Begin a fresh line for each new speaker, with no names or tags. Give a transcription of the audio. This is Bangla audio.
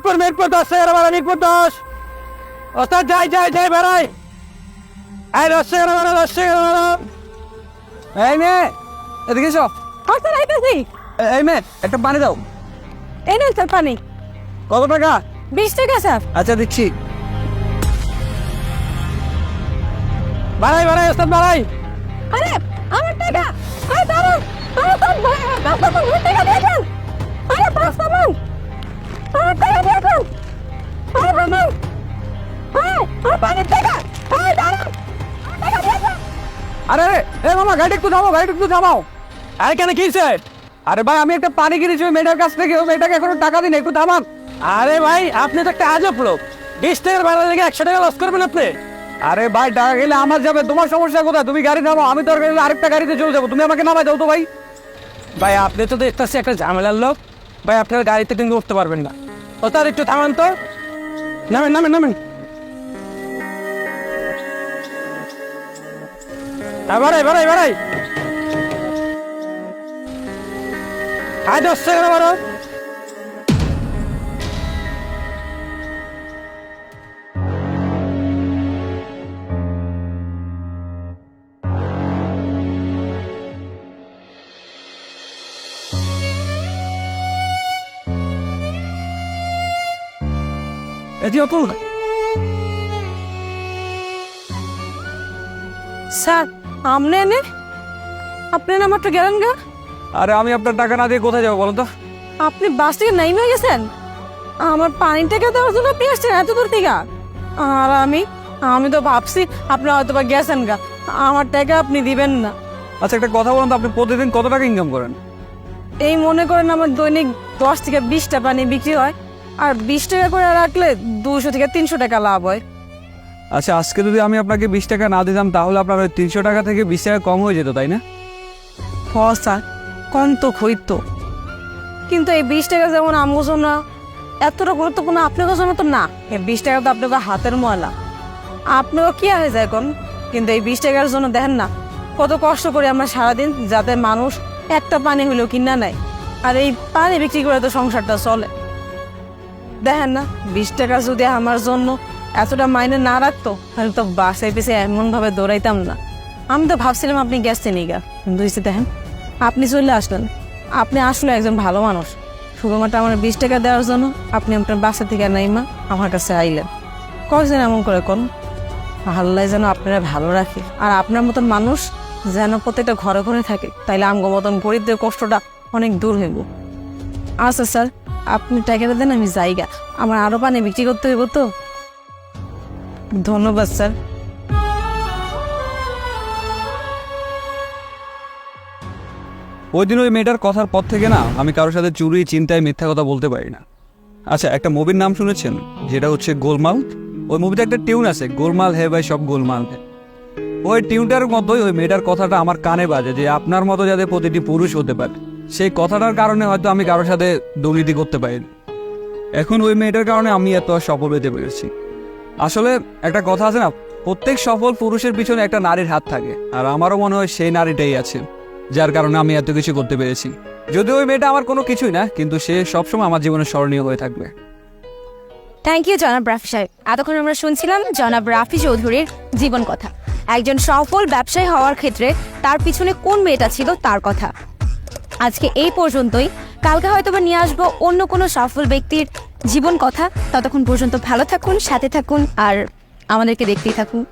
মিরপুর মিরপুর দশ এগারো বারো মিরপুর দশ। ওস্তাদ যাই যাই যাই বেড়াই। এই দশ এগারো বারো দশ এগারো বারো এই মেয়ে এদিকে এসো।
রাইতেছি
এ- এই মেয়ে একটা পানি দাও।
এই নেন স্যার পানি।
কত টাকা?
বিশ টাকা স্যার।
আচ্ছা দিচ্ছি। বাড়াই বাড়াই ওস্তাদ বাড়াই।
আরে আমার টাকা। আরে
এ মামা গাড়ি একটু থামাও গাড়ি একটু থামাও। আরে কেন কি স্যার আরে ভাই আমি একটা পানি কিনেছি ওই মেয়েটার কাছ থেকে ওই মেয়েটাকে এখনও টাকা দিন একটু থামান। আরে ভাই আপনি তো একটা আজব লোক। বিশ টাকার ভাড়া লেগে একশো টাকা লস করবেন আপনি। আরে ভাই টাকা গেলে আমার যাবে তোমার সমস্যা কোথায়? তুমি গাড়ি নামাও আমি তো আরেকটা গাড়িতে চলে যাব। তুমি আমাকে নামাই দাও তো ভাই। ভাই আপনি তো দেখতেছি একটা ঝামেলার লোক। ভাই আপনার গাড়িতে কিন্তু উঠতে পারবেন না। ও তার একটু থামান তো। নামেন নামেন নামেন। বাড়াই বাড়াই বাড়াই। আয় দশ টাকা বারো এটি অতুল
স্যার আমনে এনে আপনি না মাত্র গেলেন গা।
আরে আমি আপনার টাকা না দিয়ে কোথায় যাব বলো তো?
আপনি বাস থেকে নাইমে গেছেন? আমার পানির টাকা দেওয়ার জন্য আপনি আসছেন এত দূর থেকে? আর আমি আমি তো ভাবছি আপনি হয়তো বা গেছেন গা। আমার টাকা আপনি দিবেন না।
আচ্ছা একটা কথা বলুন তো আপনি প্রতিদিন কত টাকা ইনকাম করেন?
এই মনে করেন আমার দৈনিক দশ থেকে বিশটা পানি বিক্রি হয় আর বিশ টাকা করে রাখলে দুশো থেকে তিনশো টাকা লাভ হয়।
আচ্ছা আজকে যদি আমি আপনাকে বিশ টাকা না দিতাম, তাহলে আপনার ওই তিনশো টাকা থেকে বিশ টাকা কম হয়ে যেত, তাই না?
হ স্যার। কম তো কিন্তু এই বিশ টাকা যেমন আমগো জন্য এতটা গুরুত্বপূর্ণ আপনাদের জন্য তো না। এই বিশ টাকা তো আপনাকে হাতের ময়লা। আপনাকে কি হয়ে যায় কোন? কিন্তু এই বিশ টাকার জন্য দেখেন না, কত কষ্ট করি আমরা সারাদিন যাতে মানুষ একটা পানি হইলেও কিনা নেয় আর এই পানি বিক্রি করে তো সংসারটা চলে। দেখেন না, বিশ টাকা যদি আমার জন্য এতটা মাইনে না রাখতো, তাহলে তো বাসে পিছিয়ে এমনভাবে দৌড়াইতাম না। আমি তো ভাবছিলাম আপনি গেছেন গা কিন্তু দেখেন, আপনি চলে আসলেন। আপনি আসলে একজন ভালো মানুষ। শুধুমাত্র আমার বিশ টাকা দেওয়ার জন্য আপনি আপনার বাসা থেকে নাইমা আমার কাছে আইলেন। কয়েকজন এমন করে কোন আল্লাহ যেন আপনারা ভালো রাখে। আর আপনার মতন মানুষ যেন প্রত্যেকটা ঘরে ঘরে থাকে, তাইলে আমগো মতন গরিবদের কষ্টটা অনেক দূর হইব। আচ্ছা স্যার, আপনি টাকাটা দেন, আমি যাইগা। আমার আরও পানি বিক্রি করতে হইব তো। ধন্যবাদ, স্যার।
ওই দিন ওই মেয়েটার কথার পর থেকে না, আমি কারোর সাথে চুরি, চিন্তায়, মিথ্যা কথা বলতে পারি না। আচ্ছা একটা মুভির নাম শুনেছেন? যেটা হচ্ছে গোলমাল? ওই মুভিতে একটা টিউন আছে, গোলমাল হে ভাই, সব গোলমাল হে। ওই টিউনটার মতোই ওই মেয়েটার কথাটা আমার কানে বাজে, যে আপনার মতো যাতে প্রতিটি পুরুষ হতে পারে। সেই কথাটার কারণে হয়তো আমি কারোর সাথে দুর্নীতি করতে পারি এখন ওই মেয়েটার কারণে আমি এত সফল হতে পেরেছি। আসলে একটা কথা আছে না, প্রত্যেক সফল পুরুষের পিছনে একটা নারীর হাত থাকে, আর আমারও মনে হয় সেই নারীটাই আছে, যার কারণে আমি এত কিছু করতে পেরেছি। যদিও ওই মেয়েটা আমার কোনো কিছুই না, কিন্তু সে সবসময় আমার জীবনে স্মরণীয় হয়ে থাকবে।
থ্যাংক ইউ জনাব রাফি সাহেব। এতক্ষণ আমরা শুনছিলাম জনাব রাফি চৌধুরীর জীবন কথা। একজন সফল ব্যবসায়ী হওয়ার ক্ষেত্রে তার পিছনে কোন মেয়েটা ছিল তার কথা। আজকে এই পর্যন্তই। কালকে হয়তো বা নিয়ে আসব অন্য কোনো সফল ব্যক্তির জীবন কথা ততক্ষণ পর্যন্ত ভালো থাকুন সাথে থাকুন আর আমাদেরকে দেখতেই থাকুন।